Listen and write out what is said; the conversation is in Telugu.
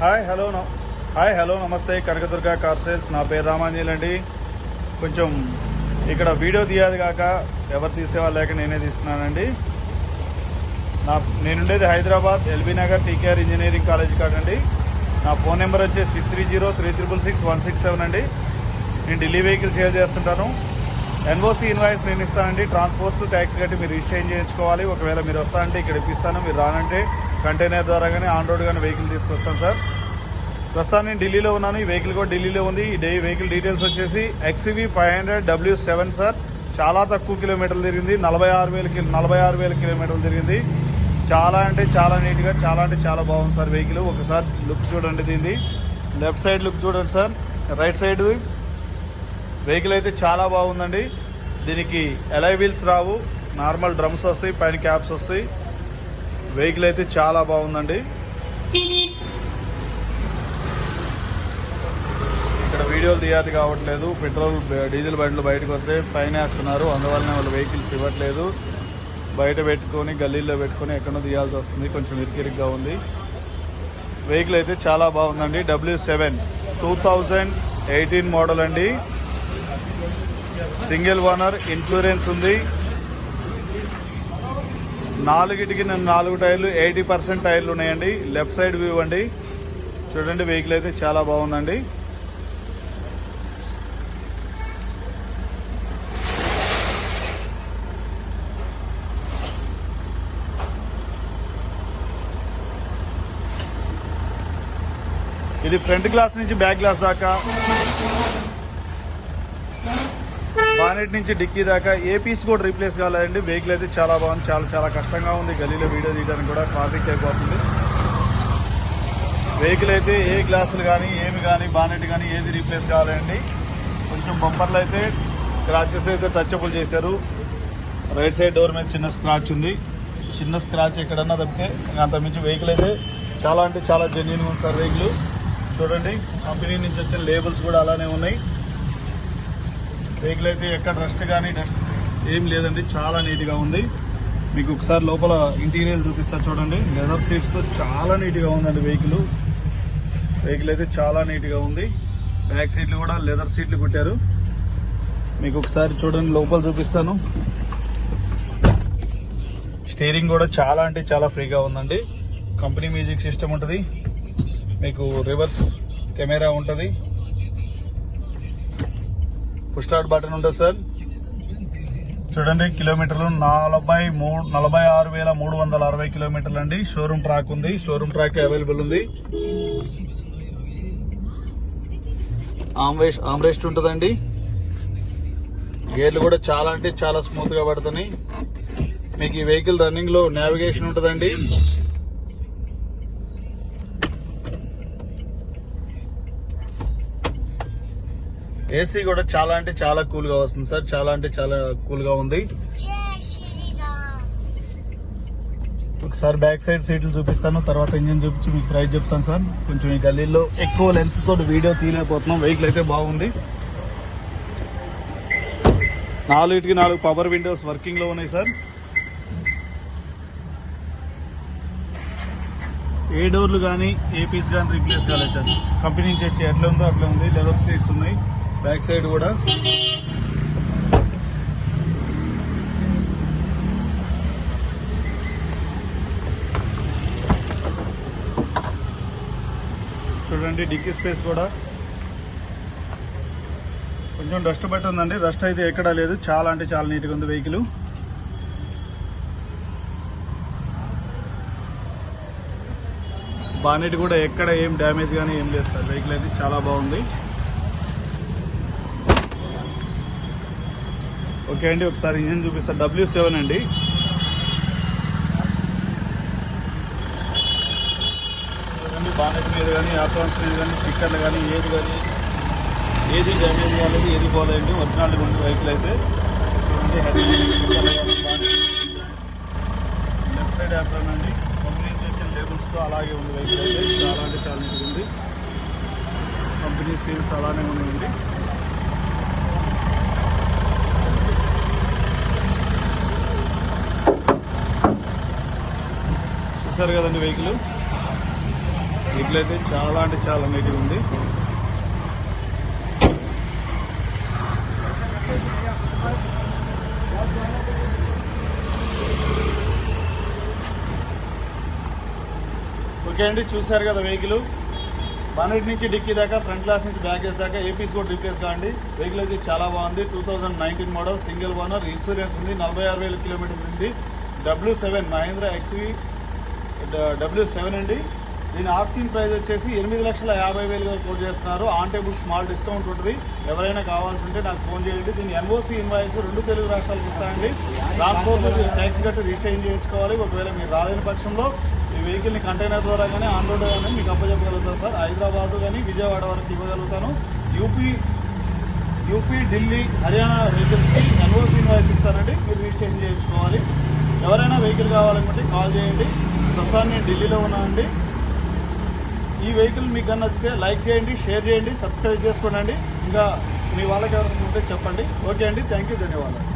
హాయ్ హలో న- hi hello namaste Kanakadurga car sales. నా పేరు రామాంజీల్ అండి కొంచెం ఇక్కడ వీడియో తీయాలి కాక ఎవరు తీసేవాళ్ళు లేక నేనే తీస్తున్నానండి. నా నేనుండేది Hyderabad LB Nagar TKR engineering college కాదండి. నా ఫోన్ నెంబర్ వచ్చేసి six three zero three triple six one six seven అండి. నేను ఢిల్లీ వెహికల్ షేర్ చేస్తుంటాను. ఎన్ఓసి ఇన్వాయిస్ నేను ఇస్తానండి ట్రాన్స్పోర్ట్ ట్యాక్స్ కట్టి మీరు ఎక్స్చేంజ్ చేయించుకోవాలి. ఒకవేళ మీరు వస్తానంటే ఇక్కడ ఇప్పిస్తాను. మీరు రానంటే కంటైనర్ ద్వారా కానీ ఆన్ రోడ్ కానీ వెహికల్ తీసుకొస్తాను సార్. ప్రస్తుతం నేను ఢిల్లీలో ఉన్నాను. ఈ వెహికల్ కూడా ఢిల్లీలో ఉంది. ఈ డే వెహికల్ డీటెయిల్స్ వచ్చేసి XV five hundred W seven sir. చాలా తక్కువ కిలోమీటర్లు తిరిగింది. నలభై ఆరు వేల నలభై ఆరు వేల కిలోమీటర్లు తిరిగింది. చాలా అంటే చాలా నీట్గా చాలా అంటే చాలా బాగుంది సార్ వెహికల్. ఒకసారి లుక్ చూడండి దీన్ని. లెఫ్ట్ సైడ్ లుక్ చూడండి సార్. రైట్ సైడ్ వెహికల్ అయితే చాలా బాగుందండి. దీనికి ఎలై వీల్స్ రావు. నార్మల్ డ్రమ్స్ వస్తాయి పైన క్యాప్స్ వస్తాయి. వెహికల్ అయితే చాలా బాగుందండి. ఇక్కడ వీడియోలు తీయాలి కావట్లేదు. పెట్రోల్ డీజిల్ బండ్లు బయటకు వస్తే ఫైన్ వేస్తున్నారు. అందువల్లనే వాళ్ళు వెహికల్స్ ఇవ్వట్లేదు. బయట పెట్టుకొని గల్లీల్లో పెట్టుకొని ఎక్కడో తీయాల్సి వస్తుంది. కొంచెం ఇరికిరిగ్గా ఉంది. వెహికల్ అయితే చాలా బాగుందండి. W seven two thousand eighteen model అండి. సింగిల్ ఓనర్ ఇన్సూరెన్స్ ఉంది. నాలుగిటికి నేను నాలుగు టైర్లు ఎయిటీ పర్సెంట్ టైర్లు ఉన్నాయండి. లెఫ్ట్ సైడ్ వ్యూ అండి. చూడండి వెహికల్ అయితే చాలా బాగుందండి. ఇది ఫ్రంట్ గ్లాస్ నుంచి బ్యాక్ గ్లాస్ దాకా. బానెట్ నుంచి డిక్కీ దాకా ఏ పీస్ కూడా రీప్లేస్ కాలేదండి. వెహికల్ అయితే చాలా బాగుంది. చాలా చాలా కష్టంగా ఉంది. గలీలో వీడియో తీయడానికి కూడా ట్రాఫిక్ అయిపోతుంది వెహికల్ అయితే ఏ గ్లాసులు కానీ ఏమి కానీ బానెట్ కానీ ఏది రీప్లేస్ కావాలండి కొంచెం బంపర్లు అయితే స్క్రాచెస్ అయితే టచబుల్ చేశారు. రైట్ సైడ్ డోర్ మీద చిన్న స్క్రాచ్ ఉంది. చిన్న స్క్రాచ్ ఎక్కడన్నా తప్పితే అంతకుమించి వెహికల్ అయితే చాలా అంటే చాలా జెన్యున్ ఉంది సార్ వెహికల్ చూడండి కంపెనీ నుంచి వచ్చిన లేబుల్స్ కూడా అలానే ఉన్నాయి. వెహికల్ అయితే ఎక్కడ డస్ట్ కానీ డస్ట్ ఏం లేదండి. చాలా నీట్గా ఉంది. మీకు ఒకసారి లోపల ఇంటీరియర్ చూపిస్తా చూడండి. లెదర్ సీట్స్ చాలా నీట్గా ఉందండి వెహికల్ వెహికల్ అయితే చాలా నీట్గా ఉంది. బ్యాక్ సీట్లు కూడా లెదర్ సీట్లు కుట్టారు. మీకు ఒకసారి చూడండి లోపల చూపిస్తాను. స్టీరింగ్ కూడా చాలా అంటే చాలా ఫ్రీగా ఉందండి. కంపెనీ మ్యూజిక్ సిస్టమ్ ఉంటుంది. మీకు రివర్స్ కెమెరా ఉంటుంది. పుష్ స్టార్ట్ బటన్ ఉంటుంది సార్ చూడండి కిలోమీటర్లు నలభై మూడు నలభై ఆరు వేల మూడు వందల అరవై కిలోమీటర్లు అండి. షోరూమ్ ట్రాక్ ఉంది. షోరూమ్ ట్రాక్ అవైలబుల్ ఉంది. ఆమ్రెస్ట్ ఆమ్రెస్ట్ ఉంటుందండి. గేర్లు కూడా చాలా అంటే చాలా స్మూత్గా పడుతున్నాయి. మీకు ఈ వెహికల్ రన్నింగ్లో నావిగేషన్ ఉంటుందండి. ఏసీ కూడా చాలా అంటే చాలా కూల్గా వస్తుంది సార్. చాలా అంటే చాలా కూల్గా ఉంది. ఒకసారి బ్యాక్ సైడ్ సీట్లు చూపిస్తాను తర్వాత ఇంజిన్ చూపించి మీకు ప్రైస్ చెప్తాను సార్. కొంచెం ఈ గల్లీలో ఎక్కువ లెంత్ తోటి వీడియో తీయలేకపోతున్నాం. వెహికల్ అయితే బాగుంది. నాలుగిటికి నాలుగు పవర్ విండోస్ వర్కింగ్లో ఉన్నాయి సార్. ఏ డోర్లు కానీ ఏ పీస్ కానీ రీప్లేస్ కాలేదు సార్. కంపెనీ నుంచి వచ్చి ఎట్లా ఉందో అట్లా ఉంది. లెదర్ సీట్స్ ఉన్నాయి. బ్యాక్ సైడ్ కూడా. చూడండి డిక్కీ స్పేస్ కూడా. కొంచెం డస్ట్ బట్టి ఉందండి. డస్ట్ అయితే ఎక్కడా లేదు. చాలా అంటే చాలా నీట్గా ఉంది వెహికల్. బానెట్ కూడా ఎక్కడ ఏం డ్యామేజ్ కానీ ఏం లేదు సార్. వెహికల్ అయితే చాలా బాగుంది. ఓకే అండి ఒకసారి ఇంజిన్ చూపిస్తా. డబ్ల్యూ సెవెన్ అండి. బానెట్ మీద కానీ ఆటోన్స్ మీద కానీ స్టిక్కర్లు కానీ ఏది కానీ ఏది డ్యామేజ్ కాలేదు ఏది పోలేదండి. ఒరిజినాలిటీ ఉంది వెహికల్ అయితే. లెఫ్ట్ సైడ్ యాప్రాన్ అండి. కంపెనీ నుంచి వచ్చిన లేబుల్స్తో అలాగే ఉంది వెహికల్ అయితే. చాలా అంటే చాలా ఉంది. కంపెనీ సీల్స్ అలానే ఉన్నాయండి చూసారు కదండి వెహికల్. వెహికల్ అయితే చాలా అంటే చాలా నీట్గా ఉంది. ఓకే అండి చూశారు కదా వెహికల్. పన్నెండు నుంచి డిక్కీ దాకా ఫ్రంట్ గ్లాస్ నుంచి బ్యాక్ గేస్ దాకా ఏపీస్ కూడా రీప్లేస్ కాండి వెహికల్ అయితే చాలా బాగుంది. Two thousand nineteen model single owner insurance ఉంది. నలభై ఆరు వేల కిలోమీటర్స్ ఉంది. W seven Mahindra XV W seven అండి. దీని ఆస్కింగ్ ప్రైస్ వచ్చేసి ఎనిమిది లక్షల యాభై వేలుగా కోట్ చేస్తున్నారు. ఆన్ టేబుల్ స్మాల్ డిస్కౌంట్ ఉంటుంది. ఎవరైనా కావాల్సి ఉంటే నాకు ఫోన్ చేయండి. దీని ఎన్ఓసి ఇన్వాయిస్ రెండు తెలుగు రాష్ట్రాలకు ఇస్తానండి ట్రాన్స్పోర్ట్ ట్యాక్స్ కట్టి రిజిస్టర్ చేయించుకోవాలి. ఒకవేళ మీరు రాలేని పక్షంలో ఈ వెహికల్ని కంటైనర్ ద్వారా కానీ ఆన్ రోడ్ కానీ మీకు అప్పచెప్పగలుగుతాను సార్. హైదరాబాద్ కానీ విజయవాడ వరకు ఇవ్వగలుగుతాను. యూపీ యూపీ ఢిల్లీ హర్యానా వెహికల్స్కి ఎన్ఓసి ఇన్వాయిస్ ఇస్తానండి. మీరు రిజిస్ట్రేషన్ చేయించుకోవాలి. ఎవరైనా వెహికల్ కావాలనుకుంటే కాల్ చేయండి. ప్రస్తుతాన్ని నేను ఢిల్లీలో ఉన్నానండి. ఈ వెహికల్ మీకు నచ్చితే లైక్ చేయండి షేర్ చేయండి సబ్స్క్రైబ్ చేసుకోండి. ఇంకా మీ వాళ్ళకి ఎవరైనా ఉంటే చెప్పండి. ఓకే అండి థ్యాంక్ యూ ధన్యవాదాలు.